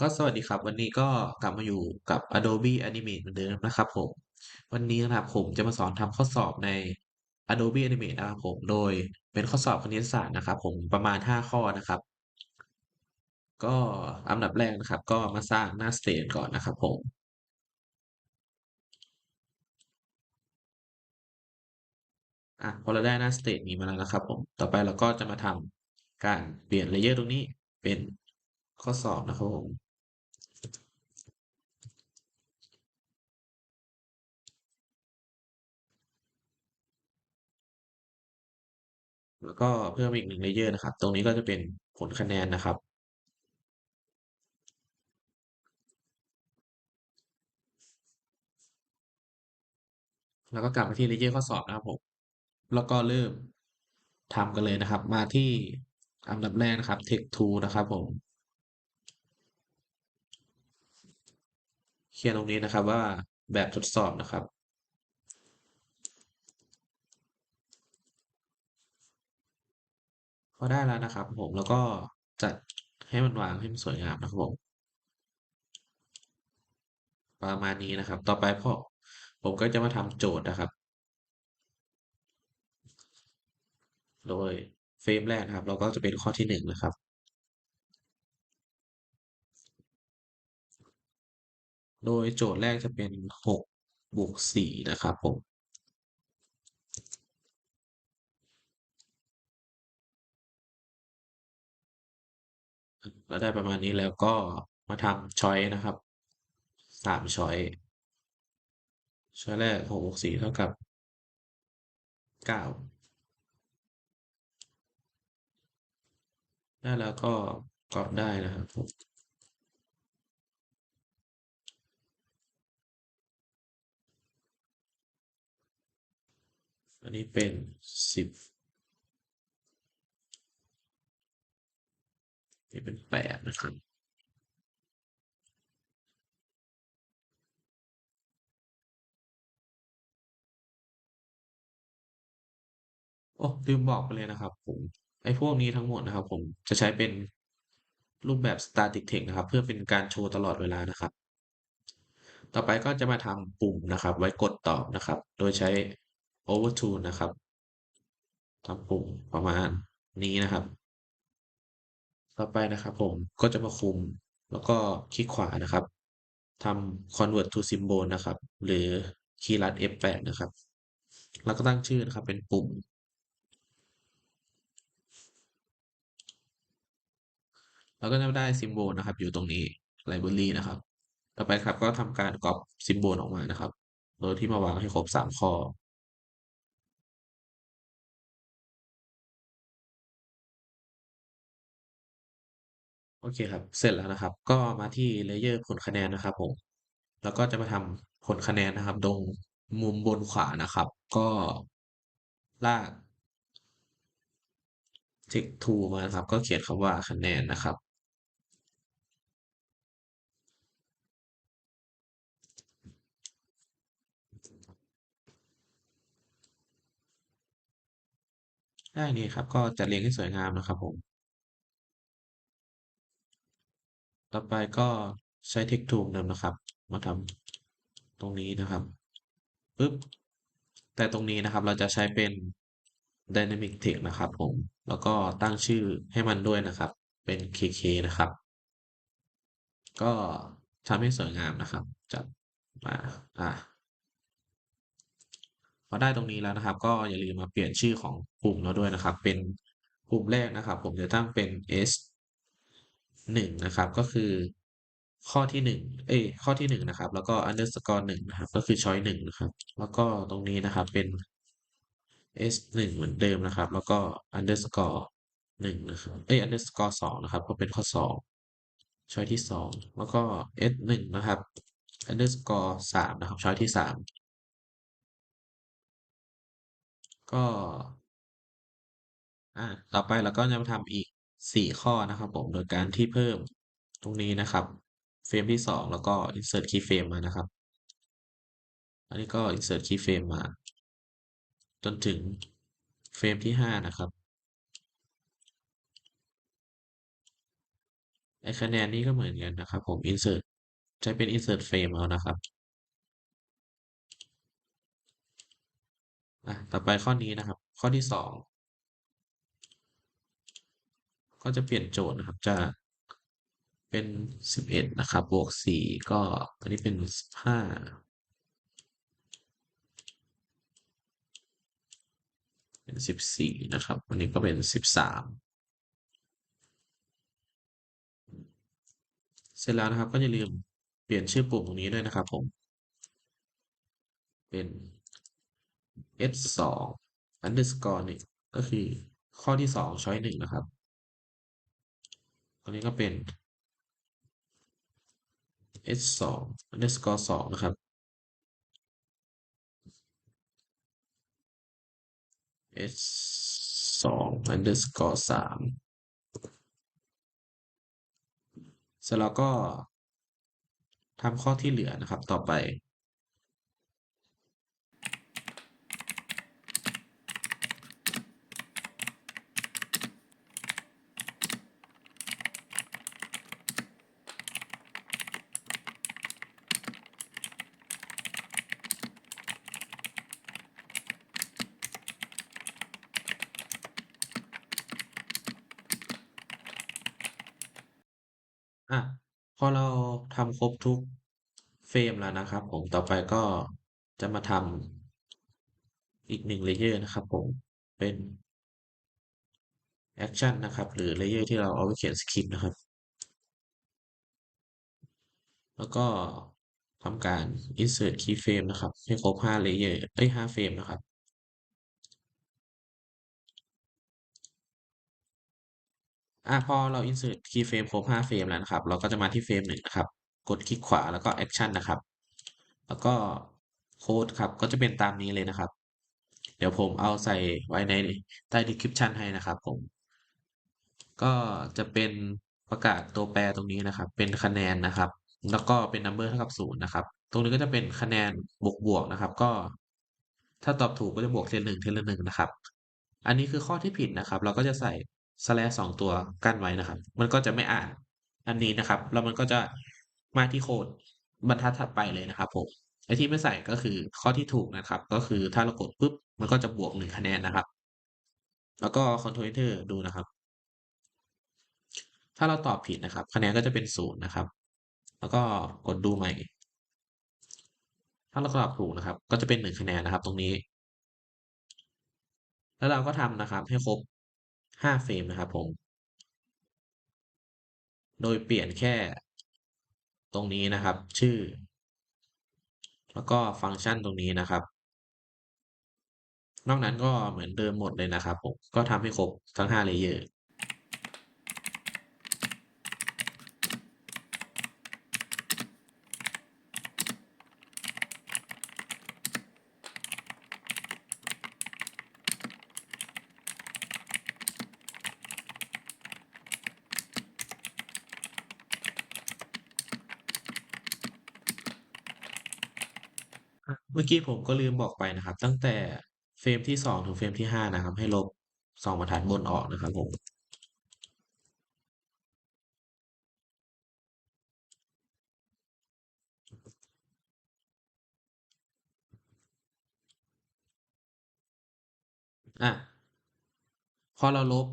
ก็สวัสดีครับ วันนี้ก็กลับมาอยู่กับ Adobe Animate เหมือนเดิมนะครับผม วันนี้นะครับผมจะมาสอนทำข้อสอบใน Adobe Animate นะครับผมโดยเป็นข้อสอบคณิตศาสตร์นะครับ ผมประมาณ 5 ข้อนะครับ ก็อันดับแรกนะครับ ก็มาสร้างหน้าสเตจก่อนนะครับผมอะพอเราได้หน้าสเตจนี้มาแล้วนะครับ ผมต่อไปเราก็จะมาทำการเปลี่ยนเลเยอร์ตรงนี้เป็นข้อสอบนะครับผม แล้วก็เพิ่มอีกหนึ่งเลเยอร์นะครับ ตรงนี้ก็จะเป็นผลคะแนนนะครับ แล้วก็กลับมาที่เลเยอร์ข้อสอบนะครับผม แล้วก็เริ่มทำกันเลยนะครับ มาที่อันดับแรกนะครับ Text Tool นะครับผมเขียนตรงนี้นะครับว่าแบบทดสอบนะครับ พอได้แล้วนะครับผม แล้วก็จัดให้มันวางให้มันสวยงามนะครับผม ประมาณนี้นะครับ ต่อไปพอผมก็จะมาทำโจทย์นะครับ โดยเฟรมแรกนะครับ เราก็จะเป็นข้อที่หนึ่งนะครับ โดยโจทย์แรกจะเป็นหกบวกสี่นะครับผม เราได้ประมาณนี้แล้วก็มาทำช้อยนะครับสามช้อยช้อยแรกหกบวกสี่เท่ากับเก้าได้แล้วก็กรอบได้นะครับอันนี้เป็นสิบ นี่เป็นแปดนะครับโอ้ลืมบอกไปเลยนะครับ ผมไอ้พวกนี้ทั้งหมดนะครับ ผมจะใช้เป็นรูปแบบ static text นะครับ เพื่อเป็นการโชว์ตลอดเวลานะครับ ต่อไปก็จะมาทำปุ่มนะครับ ไว้กดตอบนะครับ โดยใช้ overtune นะครับทำปุ่มประมาณนี้นะครับ ต่อไปนะครับผมก็จะมาคุม แล้วก็คลิกขวานะครับทำ convert to symbol นะครับ หรือคีย์ลัด F8 นะครับ แล้วก็ตั้งชื่อนะครับ เป็นปุ่ม แล้วก็จะได้ซิมโบลนะครับ อยู่ตรงนี้ library นะครับ ต่อไปครับก็ทำการก๊อปซิมโบลออกมานะครับ โดยที่มาวางให้ครบสามข้อ โอเคครับ เสร็จแล้วนะครับ ก็มาที่เลเยอร์ผลคะแนนนะครับผม แล้วก็จะมาทำผลคะแนนนะครับ ตรงมุมบนขวานะครับ ก็ลาก text to มานะครับ ก็เขียนคำว่าคะแนนนะครับ ได้นี่ครับ ก็จะเรียงให้สวยงามนะครับผม ต่อไปก็ใช้ text to เดิมนะครับ มาทำตรงนี้นะครับปึ๊บแต่ตรงนี้นะครับเราจะใช้เป็น dynamic text นะครับผม แล้วก็ตั้งชื่อให้มันด้วยนะครับ เป็น kk นะครับ ก็ทำให้สวยงามนะครับ จัดมาอะพอได้ตรงนี้แล้วนะครับ ก็อย่าลืมมาเปลี่ยนชื่อของปุ่มเราด้วยนะครับ เป็นปุ่มแรกนะครับ ผมจะตั้งเป็น s หนึ่งนะครับ ก็คือข้อที่หนึ่งเอ้ข้อที่หนึ่งนะครับ แล้วก็ underscore หนึ่งนะครับ ก็คือ choice หนึ่งนะครับ แล้วก็ตรงนี้นะครับเป็น s หนึ่งเหมือนเดิมนะครับ แล้วก็ underscore หนึ่งนะครับ เอ้ underscore สองนะครับ ก็เป็นข้อสองช้อยที่สองแล้วก็ s หนึ่งนะครับ underscore สามนะครับ ช้อยที่สามก็ อ่า ต่อไปเราก็จะมาทำอีก สี่ข้อนะครับผม โดยการที่เพิ่มตรงนี้นะครับ เฟรมที่สองแล้วก็ insert keyframe มานะครับ อันนี้ก็ insert keyframe มา จนถึงเฟรมที่ห้านะครับอ้คะแนนนี้ก็เหมือนกันนะครับ ผม insert ใช้เป็น insert frame เอานะครับอะต่อไปข้อนี้นะครับ ข้อที่สอง ก็จะเปลี่ยนโจทย์นะครับจากเป็นสิบเอ็ดนะครับ บวกสี่ก็อันนี้เป็นสิบห้าเป็นสิบสี่นะครับ อันนี้ก็เป็นสิบสามเสร็จแล้วนะครับก็อย่าลืมเปลี่ยนชื่อปุ่มตรงนี้ด้วยนะครับผม เป็น s สอง underscore หนึ่งก็คือข้อที่สองช้อยหนึ่งนะครับ อันนี้ก็เป็น s สอง underscore สองนะครับ s สอง underscore สามเสร็จแล้วก็ทำข้อที่เหลือนะครับต่อไป อะ พอเราทำครบทุกเฟรมแล้วนะครับผม ต่อไปก็จะมาทำอีกหนึ่งเลเยอร์นะครับผม เป็นแอคชั่นนะครับ หรือเลเยอร์ที่เราเอาไว้เขียนสคริปต์นะครับ แล้วก็ทำการ insert keyframe นะครับ ให้ครบ5เลเยอร์เอ้ย5เฟรมนะครับ อะพอเรา insert keyframe ครบ5เฟรมแล้วนะครับ เราก็จะมาที่เฟรมหนึ่งนะครับ กดคลิกขวาแล้วก็ action นะครับ แล้วก็โค้ดครับก็จะเป็นตามนี้เลยนะครับ เดี๋ยวผมเอาใส่ไว้ในใต้ description ให้นะครับผม ก็จะเป็นประกาศตัวแปรตรงนี้นะครับ เป็นคะแนนนะครับ แล้วก็เป็น number เท่ากับศูนย์นะครับ ตรงนี้ก็จะเป็นคะแนนบวกบวกนะครับ ก็ ถ้าตอบถูกก็จะบวกเทลหนึ่งเทละหนึ่งนะครับ อันนี้คือข้อที่ผิดนะครับ เราก็จะใส่ slash สองตัวกั้นไว้นะครับ มันก็จะไม่อ่านอันนี้นะครับ แล้วมันก็จะมาที่โค้ดบรรทัดถัดไปเลยนะครับผมไอที่ไม่ใส่ก็คือข้อที่ถูกนะครับ ก็คือถ้าเรากดปุ๊บมันก็จะบวกหนึ่งคะแนนนะครับ แล้วก็ Ctrl Enter ดูนะครับ ถ้าเราตอบผิดนะครับ คะแนนก็จะเป็นศูนย์นะครับ แล้วก็กดดูใหม่ ถ้าเราตอบถูกนะครับ ก็จะเป็นหนึ่งคะแนนนะครับ ตรงนี้ แล้วเราก็ทำนะครับ ให้ครบ ห้าเฟรมนะครับผม โดยเปลี่ยนแค่ตรงนี้นะครับ ชื่อ แล้วก็ฟังก์ชันตรงนี้นะครับ นอกนั้นก็เหมือนเดิมหมดเลยนะครับผม ก็ทำให้ครบทั้ง5เลเยอร์ เมื่อกี้ผมก็ลืมบอกไปนะครับ ตั้งแต่เฟรมที่สองถึงเฟรมที่ห้านะครับ ให้ลบสองบรรทัดบนออกนะครับผมอะพอเราลบ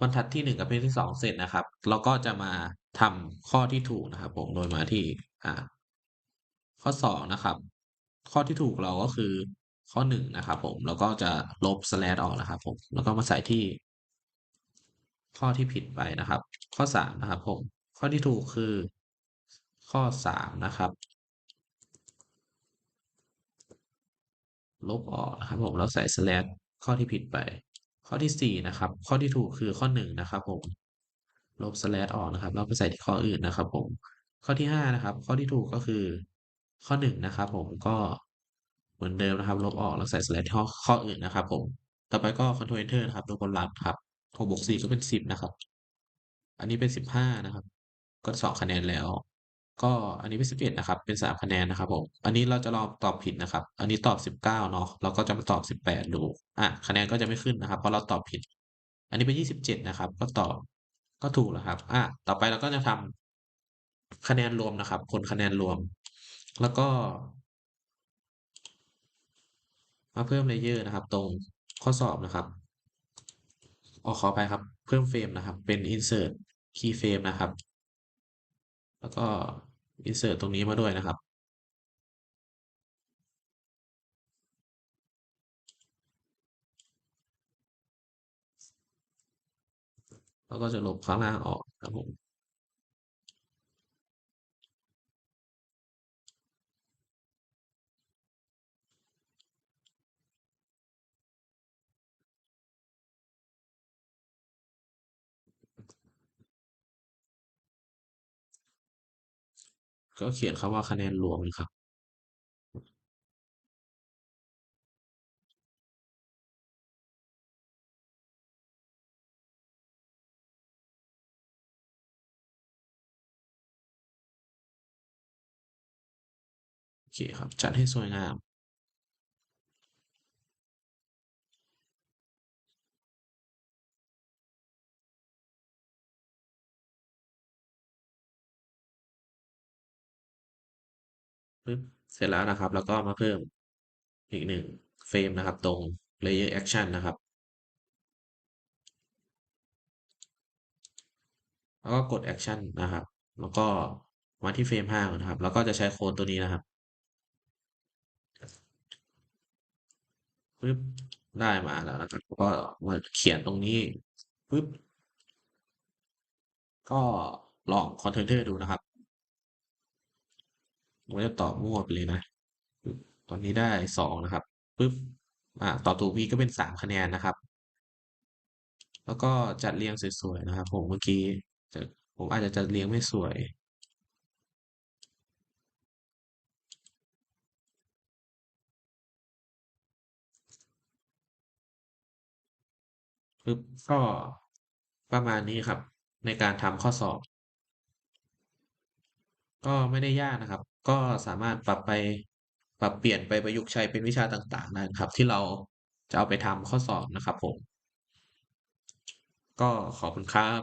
บรรทัดที่หนึ่งกับเพจที่สองเสร็จนะครับ เราก็จะมาทำข้อที่ถูกนะครับ ผมโดยมาที่อ่าข้อสองนะครับ ข้อที่ถูกเราก็คือข้อหนึ่งนะครับผม แล้วก็จะลบ slash ออกนะครับผม แล้วก็มาใส่ที่ ข้อที่ผิดไปนะครับ ข้อสามนะครับผม ข้อที่ถูกคือ ข้อสามนะครับ ลบออกนะครับผม แล้วใส่ slash ข้อที่ผิดไป ข้อที่สี่นะครับ ข้อที่ถูกคือข้อหนึ่งนะครับผม ลบ slash ออกนะครับ แล้วไปใส่ที่ข้ออื่นนะครับผม ข้อที่ห้านะครับ ข้อที่ถูกก็คือ ข้อหนึ่งนะครับผมก็เหมือนเดิมนะครับ ลบออกแล้วใส่ slash ข้อข้ออื่นนะครับ ผม ต่อไปก็ Ctrl Enter นะครับดูผลลัพธ์ครับหกบวกสี่ก็เป็นสิบนะครับ อันนี้เป็นสิบห้านะครับ ก็สองคะแนนแล้ว ก็อันนี้เป็นสิบเอ็ดนะครับ เป็นสามคะแนนนะครับผม อันนี้เราจะลองตอบผิดนะครับ อันนี้ตอบสิบเก้าเนาะ เราก็จะมาตอบสิบแปดดู อะ คะแนนก็จะไม่ขึ้นนะครับ เพราะเราตอบผิด อันนี้เป็นยี่สิบเจ็ดนะครับ ก็ตอบ ก็ถูกแล้วครับ อะ ต่อไปเราก็จะทำคะแนนรวมนะครับ ผลคะแนนรวม แล้วก็ มาเพิ่มเลเยอร์นะครับ ตรงข้อสอบนะครับออขอไปครับ เพิ่มเฟรมนะครับ เป็น insert key frame นะครับ แล้วก็ insert ตรงนี้มาด้วยนะครับ แล้วก็จะลบข้างล่างออกครับผม ก็เขียนคำว่าคะแนนรวมนะครับ โอเคครับ จัดให้สวยงาม ปึ๊บเสร็จแล้วนะครับ แล้วก็มาเพิ่มอีกหนึ่งเฟรมนะครับ ตรง layer action นะครับ แล้วก็กด action นะครับ แล้วก็มาที่เฟรมห้านะครับ แล้วก็จะใช้โค้ดตัวนี้นะครับปึ๊บได้มาแล้วนะครับ ก็มาเขียนตรงนี้ปึ๊บก็ลองคอนเทนเทอร์ดูนะครับ ผมจะตอบมั่วไปเลยนะตอนนี้ได้สองนะครับปึ๊บอ่าต่อตัว v ก็เป็นสามคะแนนนะครับ แล้วก็จัดเรียงสวยๆนะครับผมเมื่อกี้จะผมอาจจะจัดเรียงไม่สวยปึ๊บก็ประมาณนี้ครับ ในการทำข้อสอบ ก็ไม่ได้ยากนะครับ ก็สามารถปรับไปปรับเปลี่ยนไปประยุกต์ใช้เป็นวิชาต่างๆได้นะครับ ที่เราจะเอาไปทำข้อสอบนะครับผม ก็ขอบคุณครับ